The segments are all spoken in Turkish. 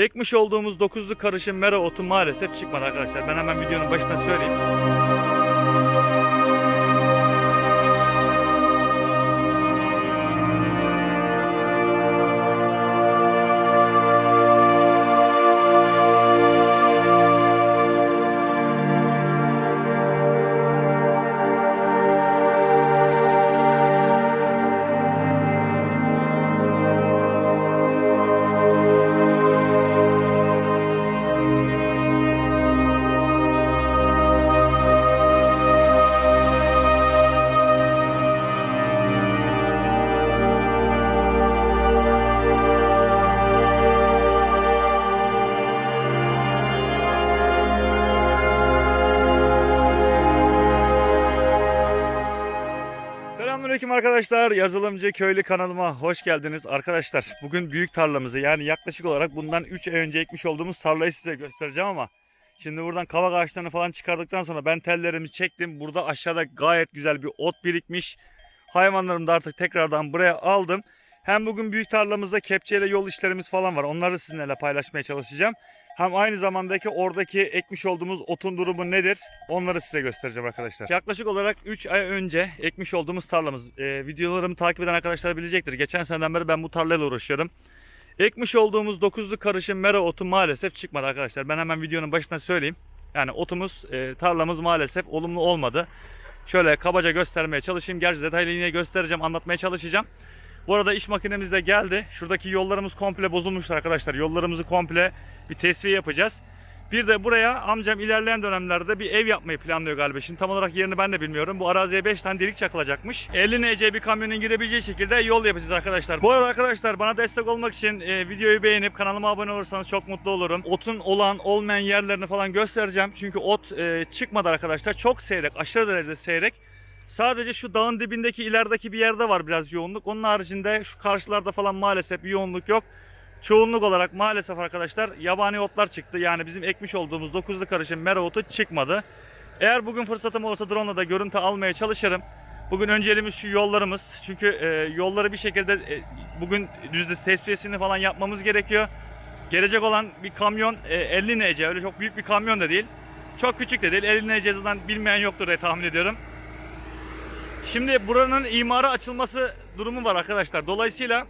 Ekmiş olduğumuz dokuzlu karışım mera otu maalesef çıkmadı arkadaşlar. Ben hemen videonun başına söyleyeyim. Selamünaleyküm arkadaşlar. Yazılımcı Köylü kanalıma hoş geldiniz. Arkadaşlar bugün büyük tarlamızı yani yaklaşık olarak bundan 3 ay önce ekmiş olduğumuz tarlayı size göstereceğim ama şimdi buradan kavak ağaçlarını falan çıkardıktan sonra ben tellerimi çektim. Burada aşağıda gayet güzel bir ot birikmiş. Hayvanlarımı da artık tekrardan buraya aldım. Hem bugün büyük tarlamızda kepçeyle yol işlerimiz falan var. Onları sizinle paylaşmaya çalışacağım. Hem aynı zamandaki oradaki ekmiş olduğumuz otun durumu nedir? Onları size göstereceğim arkadaşlar. Yaklaşık olarak 3 ay önce ekmiş olduğumuz tarlamız. Ee, videolarımı takip eden arkadaşlar bilecektir. Geçen seneden beri ben bu tarlayla uğraşıyorum. Ekmiş olduğumuz 9'lu karışım mera otu maalesef çıkmadı arkadaşlar. Ben hemen videonun başına söyleyeyim. Yani otumuz, e, tarlamız maalesef olumlu olmadı. Şöyle kabaca göstermeye çalışayım. Gerçi detaylı yine göstereceğim, anlatmaya çalışacağım. Bu arada iş makinemiz de geldi. Şuradaki yollarımız komple bozulmuştur arkadaşlar. Yollarımızı komple bir tesviye yapacağız. Bir de buraya amcam ilerleyen dönemlerde bir ev yapmayı planlıyor galiba. Şimdi tam olarak yerini ben de bilmiyorum. Bu araziye 5 tane delik çakılacakmış. 50 NC bir kamyonun girebileceği şekilde yol yapacağız arkadaşlar. Bu arada arkadaşlar bana destek olmak için e, videoyu beğenip kanalıma abone olursanız çok mutlu olurum. Otun olan olmayan yerlerini falan göstereceğim. Çünkü ot e, çıkmadı arkadaşlar. Çok seyrek, aşırı derecede seyrek. Sadece şu dağın dibindeki ilerideki bir yerde var biraz yoğunluk. Onun haricinde şu karşılarda falan maalesef bir yoğunluk yok. Çoğunluk olarak maalesef arkadaşlar yabani otlar çıktı. Yani bizim ekmiş olduğumuz 9'lu karışım mera otu çıkmadı. Eğer bugün fırsatım olursa drone da görüntü almaya çalışırım. Bugün önceliğimiz şu yollarımız. Çünkü e, yolları bir şekilde e, bugün düzde tesviyesini falan yapmamız gerekiyor. Gelecek olan bir kamyon e, 50 NC öyle çok büyük bir kamyon da değil. Çok küçük de değil. 50 NC zaten bilmeyen yoktur diye tahmin ediyorum. Şimdi buranın imara açılması durumu var arkadaşlar. Dolayısıyla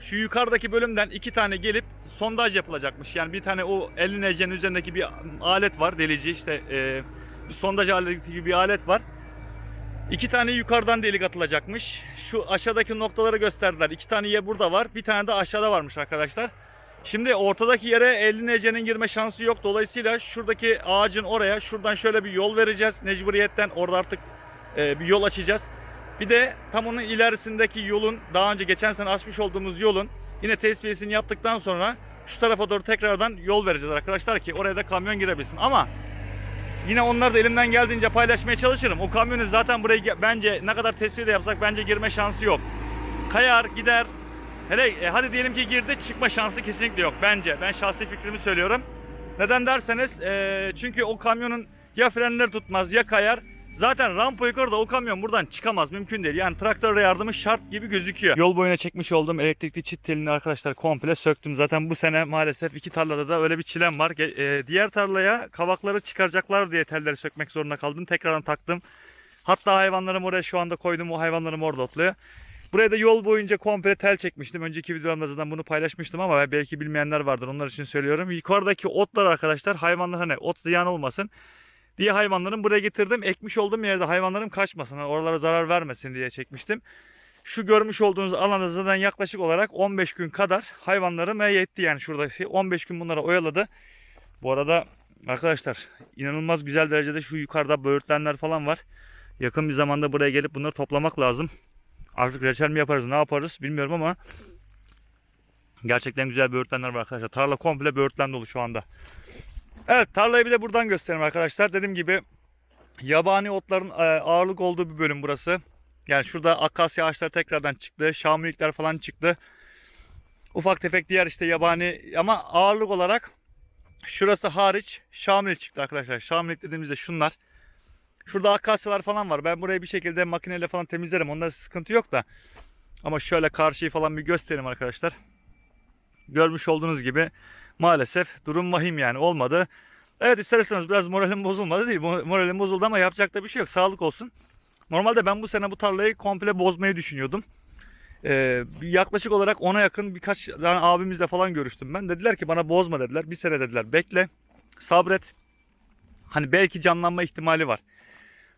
şu yukarıdaki bölümden iki tane gelip sondaj yapılacakmış. Yani bir tane o 50 NC'nin üzerindeki bir alet var delici işte e, bir sondaj aleti gibi bir alet var. İki tane yukarıdan delik atılacakmış. Şu aşağıdaki noktaları gösterdiler. İki tane yer burada var. Bir tane de aşağıda varmış arkadaşlar. Şimdi ortadaki yere 50 NC'nin girme şansı yok. Dolayısıyla şuradaki ağacın oraya şuradan şöyle bir yol vereceğiz. Mecburiyetten orada artık e, bir yol açacağız. Bir de tam onun ilerisindeki yolun daha önce geçen sene açmış olduğumuz yolun yine tesviyesini yaptıktan sonra şu tarafa doğru tekrardan yol vereceğiz arkadaşlar ki oraya da kamyon girebilsin. Ama yine onları da elimden geldiğince paylaşmaya çalışırım. O kamyonu zaten buraya ge- bence ne kadar tesviye de yapsak bence girme şansı yok. Kayar gider. Hele e, hadi diyelim ki girdi çıkma şansı kesinlikle yok bence. Ben şahsi fikrimi söylüyorum. Neden derseniz e, çünkü o kamyonun ya frenleri tutmaz ya kayar. Zaten rampa yukarıda o kamyon buradan çıkamaz mümkün değil. Yani traktörle yardımı şart gibi gözüküyor. Yol boyuna çekmiş olduğum elektrikli çit telini arkadaşlar komple söktüm. Zaten bu sene maalesef iki tarlada da öyle bir çilem var. E, diğer tarlaya kavakları çıkaracaklar diye telleri sökmek zorunda kaldım. Tekrardan taktım. Hatta hayvanlarım oraya şu anda koydum. O hayvanlarım orada otluyor. Buraya da yol boyunca komple tel çekmiştim. Önceki videolarımda zaten bunu paylaşmıştım ama belki bilmeyenler vardır. Onlar için söylüyorum. Yukarıdaki otlar arkadaşlar hayvanlar hani ot ziyan olmasın diye hayvanlarım buraya getirdim. Ekmiş olduğum yerde hayvanlarım kaçmasın. oralara zarar vermesin diye çekmiştim. Şu görmüş olduğunuz alanda zaten yaklaşık olarak 15 gün kadar hayvanlarıma yetti yani şuradaki 15 gün bunlara oyaladı. Bu arada arkadaşlar inanılmaz güzel derecede şu yukarıda böğürtlenler falan var. Yakın bir zamanda buraya gelip bunları toplamak lazım. Artık reçel mi yaparız ne yaparız bilmiyorum ama gerçekten güzel böğürtlenler var arkadaşlar. Tarla komple böğürtlen dolu şu anda. Evet tarlayı bir de buradan göstereyim arkadaşlar. Dediğim gibi yabani otların e, ağırlık olduğu bir bölüm burası. Yani şurada akasya ağaçları tekrardan çıktı. Şamilikler falan çıktı. Ufak tefek diğer işte yabani ama ağırlık olarak şurası hariç şamilik çıktı arkadaşlar. Şamilik dediğimizde şunlar. Şurada akasyalar falan var. Ben burayı bir şekilde makineyle falan temizlerim. Onda sıkıntı yok da. Ama şöyle karşıyı falan bir göstereyim arkadaşlar. Görmüş olduğunuz gibi maalesef durum vahim yani olmadı. Evet isterseniz biraz moralim bozulmadı değil. Mo- Moralim bozuldu ama yapacak da bir şey yok. Sağlık olsun. Normalde ben bu sene bu tarlayı komple bozmayı düşünüyordum. Ee, yaklaşık olarak ona yakın birkaç tane abimizle falan görüştüm ben. Dediler ki bana bozma dediler. Bir sene dediler bekle sabret. Hani belki canlanma ihtimali var.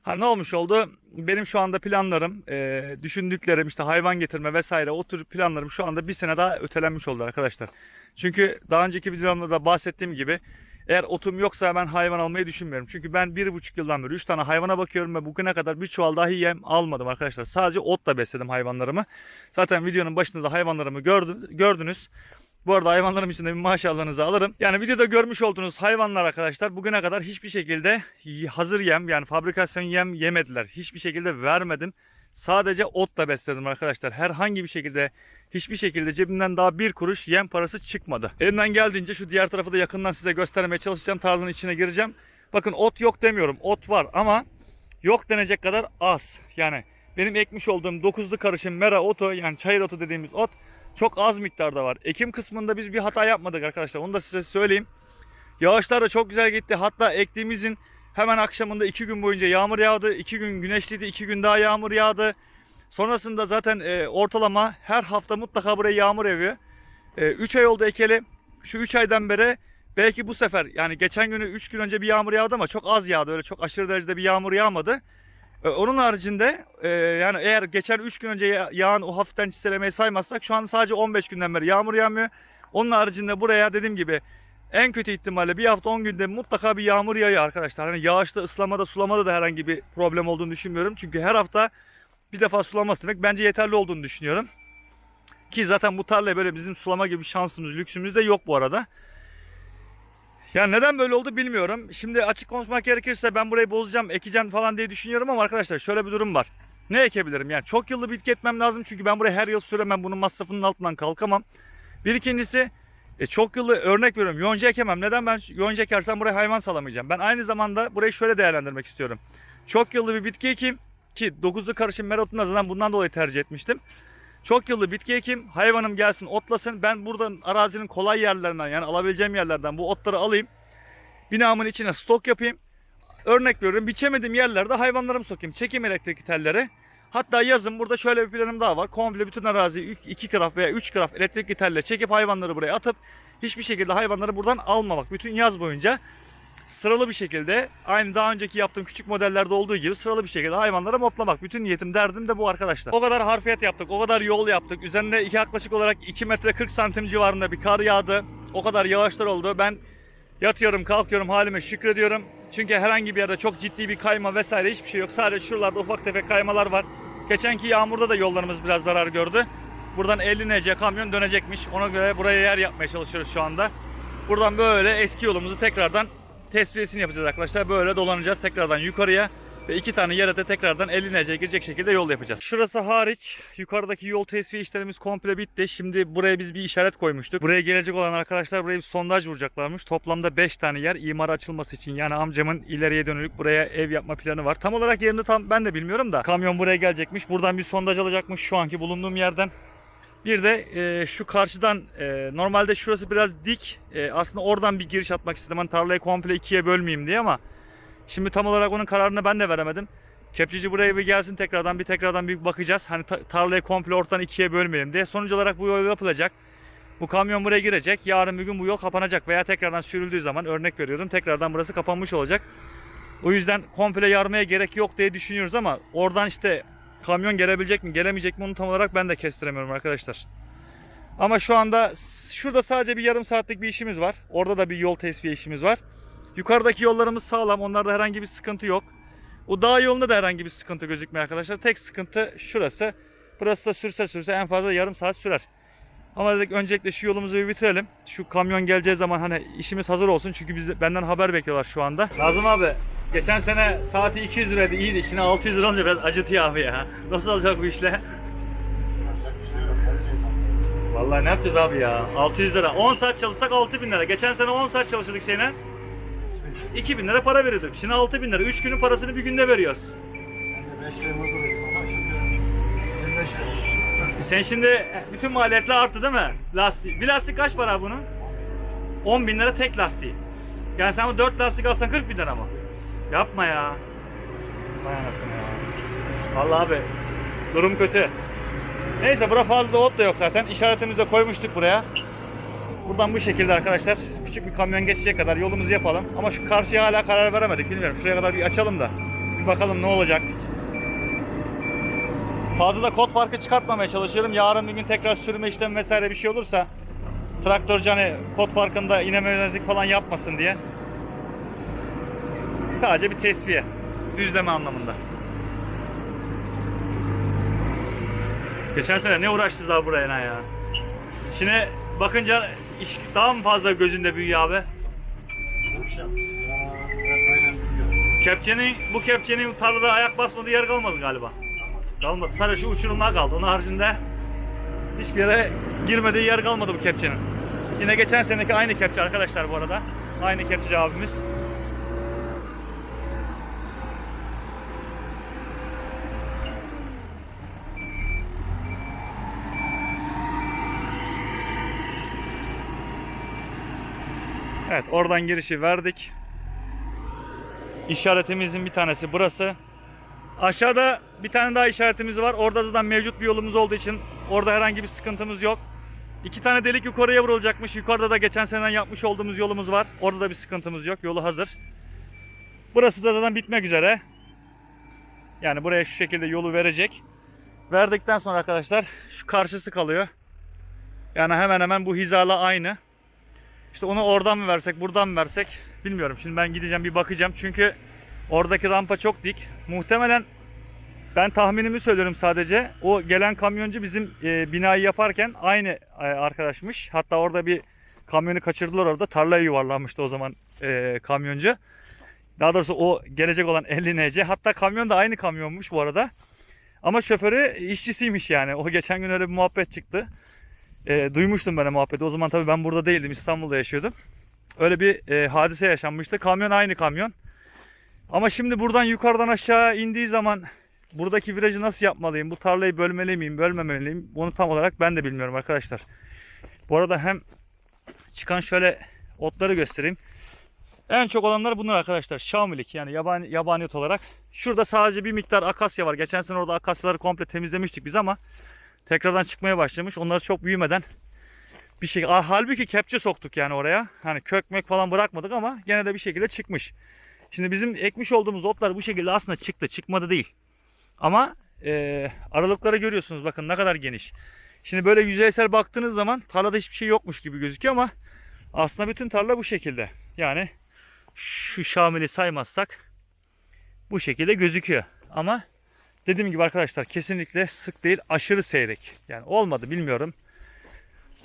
Ha ne olmuş oldu? Benim şu anda planlarım, e, düşündüklerim işte hayvan getirme vesaire o tür planlarım şu anda bir sene daha ötelenmiş oldu arkadaşlar. Çünkü daha önceki videomda da bahsettiğim gibi eğer otum yoksa ben hayvan almayı düşünmüyorum. Çünkü ben bir buçuk yıldan beri üç tane hayvana bakıyorum ve bugüne kadar bir çuval dahi yem almadım arkadaşlar. Sadece otla besledim hayvanlarımı. Zaten videonun başında da hayvanlarımı gördün, gördünüz. Bu arada hayvanlarım için de bir maşallahınızı alırım. Yani videoda görmüş olduğunuz hayvanlar arkadaşlar bugüne kadar hiçbir şekilde hazır yem yani fabrikasyon yem yemediler. Hiçbir şekilde vermedim. Sadece otla besledim arkadaşlar. Herhangi bir şekilde hiçbir şekilde cebimden daha bir kuruş yem parası çıkmadı. Elimden geldiğince şu diğer tarafı da yakından size göstermeye çalışacağım. Tarlanın içine gireceğim. Bakın ot yok demiyorum. Ot var ama yok denecek kadar az. Yani benim ekmiş olduğum dokuzlu karışım mera otu yani çayır otu dediğimiz ot çok az miktarda var. Ekim kısmında biz bir hata yapmadık arkadaşlar. Onu da size söyleyeyim. Yağışlar da çok güzel gitti. Hatta ektiğimizin hemen akşamında iki gün boyunca yağmur yağdı. iki gün güneşliydi. iki gün daha yağmur yağdı. Sonrasında zaten e, ortalama her hafta mutlaka buraya yağmur yağıyor. 3 ay oldu ekeli. Şu 3 aydan beri belki bu sefer yani geçen günü 3 gün önce bir yağmur yağdı ama çok az yağdı. Öyle çok aşırı derecede bir yağmur yağmadı. E, Onun haricinde e, yani eğer geçen 3 gün önce ya- yağan o hafiften çiselemeyi saymazsak şu an sadece 15 günden beri yağmur yağmıyor. Onun haricinde buraya dediğim gibi en kötü ihtimalle bir hafta 10 günde mutlaka bir yağmur yağıyor arkadaşlar. Hani yağışta, ıslamada, sulamada da herhangi bir problem olduğunu düşünmüyorum. Çünkü her hafta bir defa sulaması demek bence yeterli olduğunu düşünüyorum. Ki zaten bu tarlaya böyle bizim sulama gibi şansımız, lüksümüz de yok bu arada. Yani neden böyle oldu bilmiyorum. Şimdi açık konuşmak gerekirse ben burayı bozacağım, ekeceğim falan diye düşünüyorum ama arkadaşlar şöyle bir durum var. Ne ekebilirim? Yani çok yıllı bitki etmem lazım çünkü ben burayı her yıl süremem. Bunun masrafının altından kalkamam. Bir ikincisi e, çok yıllı örnek veriyorum. Yonca ekemem. Neden ben yonca ekersem buraya hayvan salamayacağım. Ben aynı zamanda burayı şöyle değerlendirmek istiyorum. Çok yıllı bir bitki ekeyim ki 9'lu karışım merotun azından bundan dolayı tercih etmiştim. Çok yıllı bitki ekeyim. Hayvanım gelsin otlasın. Ben buradan arazinin kolay yerlerinden yani alabileceğim yerlerden bu otları alayım. Binamın içine stok yapayım. Örnek veriyorum biçemediğim yerlerde hayvanlarımı sokayım. Çekeyim elektrik telleri. Hatta yazın burada şöyle bir planım daha var. Komple bütün araziyi 2 kraf veya 3 kraf elektrikli telle çekip hayvanları buraya atıp hiçbir şekilde hayvanları buradan almamak. Bütün yaz boyunca sıralı bir şekilde aynı daha önceki yaptığım küçük modellerde olduğu gibi sıralı bir şekilde hayvanlara moplamak. Bütün niyetim derdim de bu arkadaşlar. O kadar harfiyat yaptık, o kadar yol yaptık. Üzerinde iki yaklaşık olarak 2 metre 40 santim civarında bir kar yağdı. O kadar yağışlar oldu. Ben yatıyorum kalkıyorum halime şükrediyorum. Çünkü herhangi bir yerde çok ciddi bir kayma vesaire hiçbir şey yok. Sadece şuralarda ufak tefek kaymalar var. Geçenki yağmurda da yollarımız biraz zarar gördü. Buradan 50 nece kamyon dönecekmiş. Ona göre buraya yer yapmaya çalışıyoruz şu anda. Buradan böyle eski yolumuzu tekrardan tesviyesini yapacağız arkadaşlar. Böyle dolanacağız tekrardan yukarıya. Ve iki tane yere de tekrardan 50 nece girecek şekilde yol yapacağız. Şurası hariç yukarıdaki yol tesviye işlerimiz komple bitti. Şimdi buraya biz bir işaret koymuştuk. Buraya gelecek olan arkadaşlar buraya bir sondaj vuracaklarmış. Toplamda 5 tane yer imara açılması için. Yani amcamın ileriye dönülük buraya ev yapma planı var. Tam olarak yerini tam ben de bilmiyorum da. Kamyon buraya gelecekmiş. Buradan bir sondaj alacakmış şu anki bulunduğum yerden. Bir de e, şu karşıdan e, normalde şurası biraz dik. E, aslında oradan bir giriş atmak istedim. Hani tarlayı komple ikiye bölmeyeyim diye ama şimdi tam olarak onun kararını ben de veremedim. Kepçeci buraya bir gelsin tekrardan bir tekrardan bir bakacağız. Hani ta- tarlayı komple ortadan ikiye bölmeyelim diye. Sonuç olarak bu yol yapılacak. Bu kamyon buraya girecek. Yarın bir gün bu yol kapanacak veya tekrardan sürüldüğü zaman örnek veriyorum tekrardan burası kapanmış olacak. O yüzden komple yarmaya gerek yok diye düşünüyoruz ama oradan işte kamyon gelebilecek mi gelemeyecek mi onu tam olarak ben de kestiremiyorum arkadaşlar. Ama şu anda şurada sadece bir yarım saatlik bir işimiz var. Orada da bir yol tesviye işimiz var. Yukarıdaki yollarımız sağlam. Onlarda herhangi bir sıkıntı yok. O dağ yolunda da herhangi bir sıkıntı gözükmüyor arkadaşlar. Tek sıkıntı şurası. Burası da sürse sürse en fazla yarım saat sürer. Ama dedik öncelikle şu yolumuzu bir bitirelim. Şu kamyon geleceği zaman hani işimiz hazır olsun. Çünkü biz benden haber bekliyorlar şu anda. Lazım abi. Geçen sene saati 200 liraydı iyiydi. Şimdi 600 lira olunca biraz acıtıyor abi ya. Nasıl olacak bu işle? Vallahi ne yapacağız abi ya? 600 lira. 10 saat çalışsak 6000 lira. Geçen sene 10 saat çalıştık sene. 2000 lira para veriyorduk. Şimdi 6000 lira. 3 günün parasını bir günde veriyoruz. Ben de 5 lira ama şimdi 25 lira. Sen şimdi bütün maliyetler arttı değil mi? Lastik. Bir lastik kaç para bunun? 10 bin lira tek lastiği. Yani sen bu 4 lastik alsan 40 bin lira mı? Yapma ya. Vay anasını ya. Vallahi abi durum kötü. Neyse bura fazla ot da yok zaten. İşaretimizi de koymuştuk buraya. Buradan bu şekilde arkadaşlar küçük bir kamyon geçecek kadar yolumuzu yapalım. Ama şu karşıya hala karar veremedik bilmiyorum. Şuraya kadar bir açalım da bir bakalım ne olacak. Fazla da kod farkı çıkartmamaya çalışıyorum. Yarın bir gün tekrar sürme işlemi vesaire bir şey olursa traktörcü hani kod farkında inememezlik falan yapmasın diye. Sadece bir tesviye. Düzleme anlamında. Geçen sene ne uğraştınız abi buraya ya. Şimdi bakınca iş daha mı fazla gözünde büyüyor abi? Kepçenin, bu kepçenin tarlada ayak basmadığı yer kalmadı galiba. Kalmadı. Sadece şu uçurumlar kaldı. Onun haricinde hiçbir yere girmediği yer kalmadı bu kepçenin. Yine geçen seneki aynı kepçe arkadaşlar bu arada. Aynı kepçeci abimiz. Evet oradan girişi verdik. İşaretimizin bir tanesi burası. Aşağıda bir tane daha işaretimiz var. Orada zaten mevcut bir yolumuz olduğu için orada herhangi bir sıkıntımız yok. İki tane delik yukarıya vurulacakmış. Yukarıda da geçen seneden yapmış olduğumuz yolumuz var. Orada da bir sıkıntımız yok. Yolu hazır. Burası da zaten bitmek üzere. Yani buraya şu şekilde yolu verecek. Verdikten sonra arkadaşlar şu karşısı kalıyor. Yani hemen hemen bu hizala aynı. İşte onu oradan mı versek, buradan mı versek bilmiyorum. Şimdi ben gideceğim bir bakacağım. Çünkü oradaki rampa çok dik. Muhtemelen ben tahminimi söylüyorum sadece. O gelen kamyoncu bizim e, binayı yaparken aynı e, arkadaşmış. Hatta orada bir kamyonu kaçırdılar orada. Tarlaya yuvarlanmıştı o zaman e, kamyoncu. Daha doğrusu o gelecek olan 50 NC. Hatta kamyon da aynı kamyonmuş bu arada. Ama şoförü işçisiymiş yani. O geçen gün öyle bir muhabbet çıktı. E, duymuştum ben muhabbeti. O zaman tabii ben burada değildim. İstanbul'da yaşıyordum. Öyle bir e, hadise yaşanmıştı. Kamyon aynı kamyon. Ama şimdi buradan yukarıdan aşağı indiği zaman buradaki virajı nasıl yapmalıyım? Bu tarlayı bölmeli miyim, bölmemeliyim? Onu tam olarak ben de bilmiyorum arkadaşlar. Bu arada hem çıkan şöyle otları göstereyim. En çok olanlar bunlar arkadaşlar. Xiaomi'lik yani yabani, yabani ot olarak. Şurada sadece bir miktar akasya var. Geçen sene orada akasyaları komple temizlemiştik biz ama tekrardan çıkmaya başlamış. Onları çok büyümeden bir şey. Ah, Halbuki kepçe soktuk yani oraya. Hani kökmek falan bırakmadık ama gene de bir şekilde çıkmış. Şimdi bizim ekmiş olduğumuz otlar bu şekilde aslında çıktı. Çıkmadı değil. Ama e, aralıkları görüyorsunuz. Bakın ne kadar geniş. Şimdi böyle yüzeysel baktığınız zaman tarlada hiçbir şey yokmuş gibi gözüküyor ama aslında bütün tarla bu şekilde. Yani şu Şamil'i saymazsak bu şekilde gözüküyor. Ama dediğim gibi arkadaşlar kesinlikle sık değil aşırı seyrek. Yani olmadı bilmiyorum.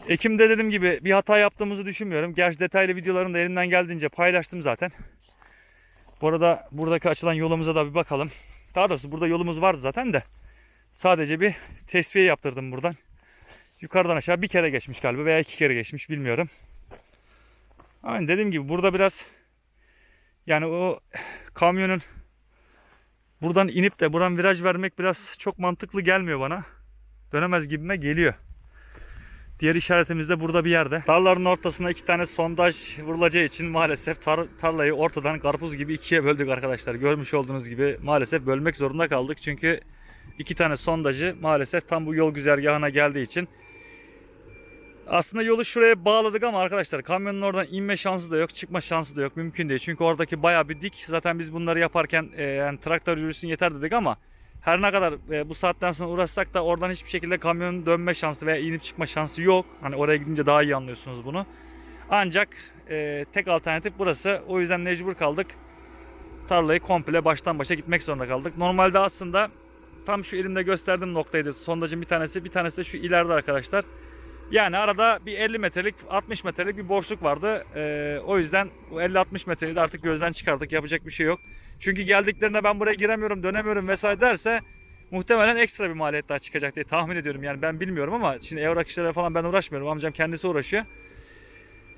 Ekim'de dediğim gibi bir hata yaptığımızı düşünmüyorum. Gerçi detaylı videolarını da elimden geldiğince paylaştım zaten. Bu arada buradaki açılan yolumuza da bir bakalım. Daha doğrusu burada yolumuz vardı zaten de. Sadece bir tesviye yaptırdım buradan. Yukarıdan aşağı bir kere geçmiş galiba veya iki kere geçmiş bilmiyorum. Aynen dediğim gibi burada biraz yani o kamyonun buradan inip de buradan viraj vermek biraz çok mantıklı gelmiyor bana. Dönemez gibime geliyor. Diğer işaretimiz de burada bir yerde. Tarlaların ortasına iki tane sondaj vurulacağı için maalesef tar- tarlayı ortadan karpuz gibi ikiye böldük arkadaşlar. Görmüş olduğunuz gibi maalesef bölmek zorunda kaldık. Çünkü iki tane sondajı maalesef tam bu yol güzergahına geldiği için aslında yolu şuraya bağladık ama arkadaşlar kamyonun oradan inme şansı da yok, çıkma şansı da yok. Mümkün değil. Çünkü oradaki baya bir dik. Zaten biz bunları yaparken e, yani traktör yürüsün yeter dedik ama her ne kadar e, bu saatten sonra uğraşsak da oradan hiçbir şekilde kamyonun dönme şansı veya inip çıkma şansı yok. Hani oraya gidince daha iyi anlıyorsunuz bunu. Ancak e, tek alternatif burası. O yüzden mecbur kaldık. Tarlayı komple baştan başa gitmek zorunda kaldık. Normalde aslında tam şu elimde gösterdiğim noktaydı. Sondajın bir tanesi, bir tanesi de şu ileride arkadaşlar. Yani arada bir 50 metrelik 60 metrelik bir boşluk vardı. Ee, o yüzden bu 50-60 metreyi de artık gözden çıkardık. Yapacak bir şey yok. Çünkü geldiklerinde ben buraya giremiyorum, dönemiyorum vesaire derse muhtemelen ekstra bir maliyet daha çıkacak diye tahmin ediyorum. Yani ben bilmiyorum ama şimdi evrak işlerine falan ben uğraşmıyorum. Amcam kendisi uğraşıyor.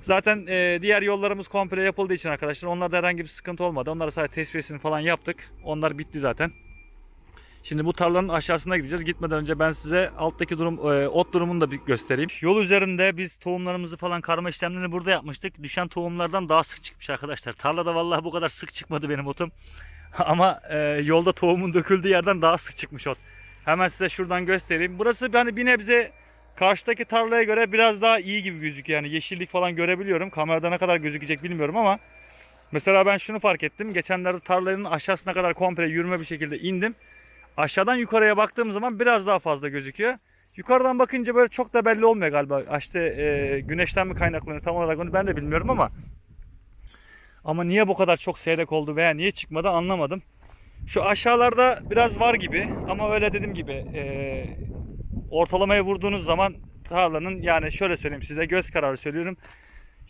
Zaten e, diğer yollarımız komple yapıldığı için arkadaşlar onlarda herhangi bir sıkıntı olmadı. Onlara sadece tesviyesini falan yaptık. Onlar bitti zaten. Şimdi bu tarlanın aşağısına gideceğiz. Gitmeden önce ben size alttaki durum e, ot durumunu da bir göstereyim. Yol üzerinde biz tohumlarımızı falan karma işlemlerini burada yapmıştık. Düşen tohumlardan daha sık çıkmış arkadaşlar. Tarlada vallahi bu kadar sık çıkmadı benim otum. Ama e, yolda tohumun döküldüğü yerden daha sık çıkmış ot. Hemen size şuradan göstereyim. Burası yani bir nebze karşıdaki tarlaya göre biraz daha iyi gibi gözüküyor. Yani yeşillik falan görebiliyorum. Kamerada ne kadar gözükecek bilmiyorum ama mesela ben şunu fark ettim. Geçenlerde tarlanın aşağısına kadar komple yürüme bir şekilde indim. Aşağıdan yukarıya baktığım zaman biraz daha fazla gözüküyor. Yukarıdan bakınca böyle çok da belli olmuyor galiba. İşte e, güneşten mi kaynaklanıyor tam olarak onu ben de bilmiyorum ama ama niye bu kadar çok seyrek oldu veya niye çıkmadı anlamadım. Şu aşağılarda biraz var gibi ama öyle dediğim gibi e, ortalamaya vurduğunuz zaman tarlanın yani şöyle söyleyeyim size göz kararı söylüyorum.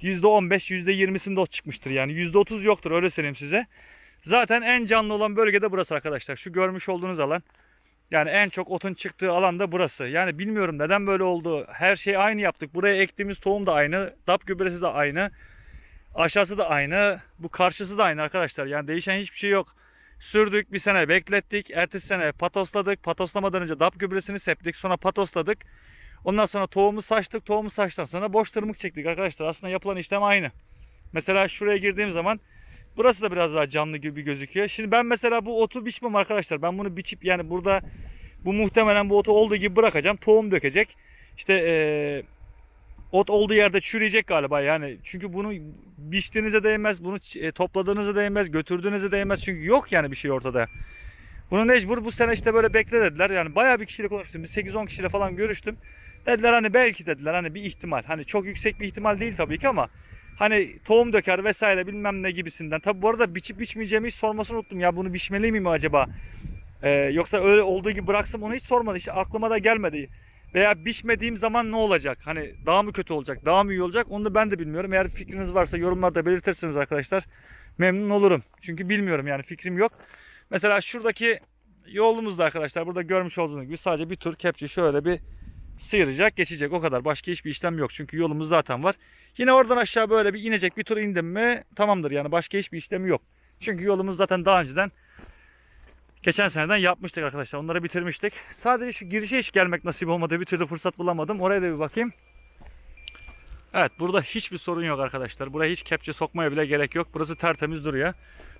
%15 %20'sinde ot çıkmıştır yani %30 yoktur öyle söyleyeyim size. Zaten en canlı olan bölge de burası arkadaşlar. Şu görmüş olduğunuz alan. Yani en çok otun çıktığı alan da burası. Yani bilmiyorum neden böyle oldu. Her şeyi aynı yaptık. Buraya ektiğimiz tohum da aynı. DAP gübresi de aynı. Aşağısı da aynı. Bu karşısı da aynı arkadaşlar. Yani değişen hiçbir şey yok. Sürdük bir sene beklettik. Ertesi sene patosladık. Patoslamadan önce DAP gübresini septik. Sonra patosladık. Ondan sonra tohumu saçtık. Tohumu saçtan sonra boş tırmık çektik arkadaşlar. Aslında yapılan işlem aynı. Mesela şuraya girdiğim zaman burası da biraz daha canlı gibi gözüküyor. Şimdi ben mesela bu otu biçmem arkadaşlar. Ben bunu biçip yani burada bu muhtemelen bu otu olduğu gibi bırakacağım. Tohum dökecek. İşte eee ot olduğu yerde çürüyecek galiba yani. Çünkü bunu biçtiğinize değmez, bunu e, topladığınıza değmez, götürdüğünüze değmez. Çünkü yok yani bir şey ortada. Bunu mecbur bu sene işte böyle bekle dediler. Yani bayağı bir kişiyle konuştum. Bir 8-10 kişiyle falan görüştüm. Dediler hani belki dediler hani bir ihtimal. Hani çok yüksek bir ihtimal değil tabii ki ama hani tohum döker vesaire bilmem ne gibisinden. Tabii bu arada biçip biçmeyeceğimi hiç sormasını unuttum. Ya bunu biçmeli miyim acaba? Ee, yoksa öyle olduğu gibi bıraksam onu hiç sormadı. İşte aklıma da gelmedi. Veya biçmediğim zaman ne olacak? Hani daha mı kötü olacak? Daha mı iyi olacak? Onu da ben de bilmiyorum. Eğer fikriniz varsa yorumlarda belirtirseniz arkadaşlar memnun olurum. Çünkü bilmiyorum yani fikrim yok. Mesela şuradaki yolumuzda arkadaşlar burada görmüş olduğunuz gibi sadece bir tur kepçe şöyle bir sıyıracak geçecek o kadar. Başka hiçbir işlem yok. Çünkü yolumuz zaten var. Yine oradan aşağı böyle bir inecek bir tur indim mi tamamdır yani başka hiçbir işlemi yok. Çünkü yolumuz zaten daha önceden geçen seneden yapmıştık arkadaşlar. Onları bitirmiştik. Sadece şu girişe hiç gelmek nasip olmadı. Bir türlü fırsat bulamadım. Oraya da bir bakayım. Evet burada hiçbir sorun yok arkadaşlar. Buraya hiç kepçe sokmaya bile gerek yok. Burası tertemiz duruyor.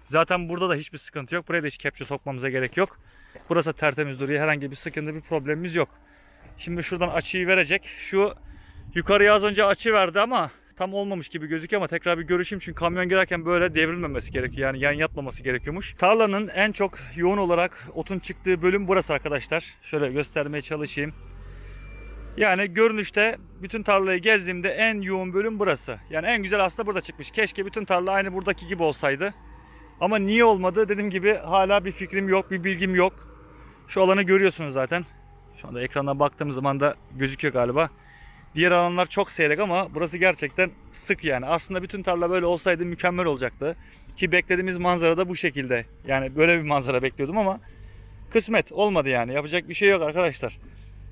Zaten burada da hiçbir sıkıntı yok. Buraya da hiç kepçe sokmamıza gerek yok. Burası tertemiz duruyor. Herhangi bir sıkıntı bir problemimiz yok. Şimdi şuradan açıyı verecek. Şu yukarıya az önce açı verdi ama tam olmamış gibi gözüküyor ama tekrar bir görüşeyim çünkü kamyon girerken böyle devrilmemesi gerekiyor. Yani yan yatmaması gerekiyormuş. Tarlanın en çok yoğun olarak otun çıktığı bölüm burası arkadaşlar. Şöyle göstermeye çalışayım. Yani görünüşte bütün tarlayı gezdiğimde en yoğun bölüm burası. Yani en güzel aslında burada çıkmış. Keşke bütün tarla aynı buradaki gibi olsaydı. Ama niye olmadı dediğim gibi hala bir fikrim yok, bir bilgim yok. Şu alanı görüyorsunuz zaten. Şu anda ekrandan baktığım zaman da gözüküyor galiba. Diğer alanlar çok seyrek ama burası gerçekten sık yani. Aslında bütün tarla böyle olsaydı mükemmel olacaktı. Ki beklediğimiz manzara da bu şekilde. Yani böyle bir manzara bekliyordum ama kısmet olmadı yani. Yapacak bir şey yok arkadaşlar.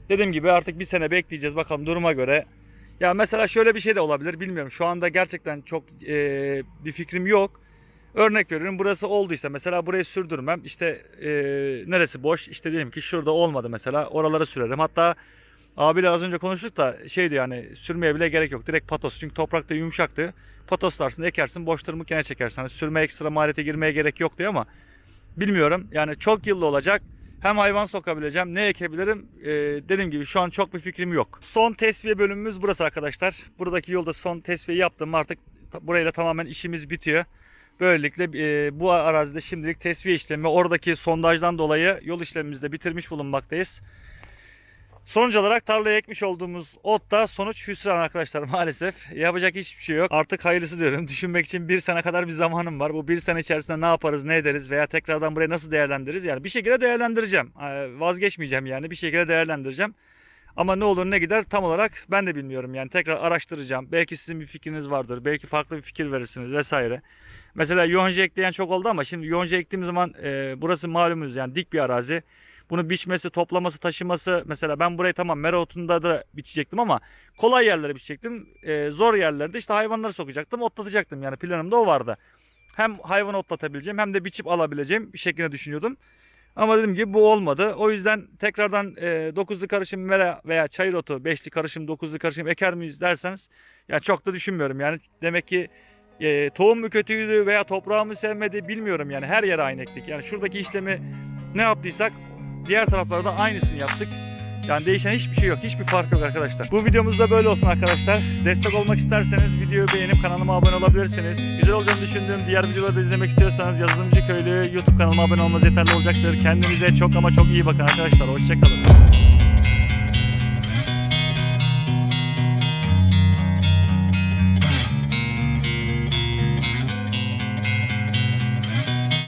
Dediğim gibi artık bir sene bekleyeceğiz bakalım duruma göre. Ya mesela şöyle bir şey de olabilir bilmiyorum. Şu anda gerçekten çok eee, bir fikrim yok. Örnek veriyorum burası olduysa mesela burayı sürdürmem. İşte eee, neresi boş? İşte diyelim ki şurada olmadı mesela. Oralara sürerim. Hatta abiyle az önce konuştuk da şeydi yani sürmeye bile gerek yok. Direkt patos. Çünkü toprakta yumuşaktı. Patoslarsın ekersin boş tırmık gene çekersin. Hani sürme ekstra maliyete girmeye gerek yok diyor ama bilmiyorum. Yani çok yıllı olacak. Hem hayvan sokabileceğim, ne ekebilirim? Ee, dediğim gibi şu an çok bir fikrim yok. Son tesviye bölümümüz burası arkadaşlar. Buradaki yolda son tesviye yaptım. Artık burayla tamamen işimiz bitiyor. Böylelikle e, bu arazide şimdilik tesviye işlemi oradaki sondajdan dolayı yol işlemimizi de bitirmiş bulunmaktayız. Sonuç olarak tarlaya ekmiş olduğumuz ot da sonuç hüsran arkadaşlar maalesef. Yapacak hiçbir şey yok. Artık hayırlısı diyorum. Düşünmek için bir sene kadar bir zamanım var. Bu bir sene içerisinde ne yaparız, ne ederiz veya tekrardan burayı nasıl değerlendiririz? Yani bir şekilde değerlendireceğim. Ee, Vazgeçmeyeceğim yani bir şekilde değerlendireceğim. Ama ne olur ne gider tam olarak ben de bilmiyorum. Yani tekrar araştıracağım. Belki sizin bir fikriniz vardır. Belki farklı bir fikir verirsiniz vesaire. Mesela yonca ekleyen çok oldu ama şimdi yonca ektiğim zaman e, burası malumunuz yani dik bir arazi. Bunu biçmesi, toplaması, taşıması mesela ben burayı tamam mera otunda da biçecektim ama kolay yerlere biçecektim. E, zor yerlerde işte hayvanları sokacaktım, otlatacaktım yani planımda o vardı. Hem hayvanı otlatabileceğim hem de biçip alabileceğim bir şekilde düşünüyordum. Ama dedim ki bu olmadı. O yüzden tekrardan e, 9'lu karışım mera veya çayır otu 5'li karışım 9'lu karışım eker miyiz derseniz ya çok da düşünmüyorum. Yani demek ki e, tohum mu kötüydü veya toprağı mı sevmedi bilmiyorum yani her yere aynı ektik. Yani şuradaki işlemi ne yaptıysak diğer taraflarda aynısını yaptık. Yani değişen hiçbir şey yok. Hiçbir fark yok arkadaşlar. Bu videomuz da böyle olsun arkadaşlar. Destek olmak isterseniz videoyu beğenip kanalıma abone olabilirsiniz. Güzel olacağını düşündüğüm diğer videoları da izlemek istiyorsanız Yazılımcı Köylü YouTube kanalıma abone olmanız yeterli olacaktır. Kendinize çok ama çok iyi bakın arkadaşlar. Hoşçakalın.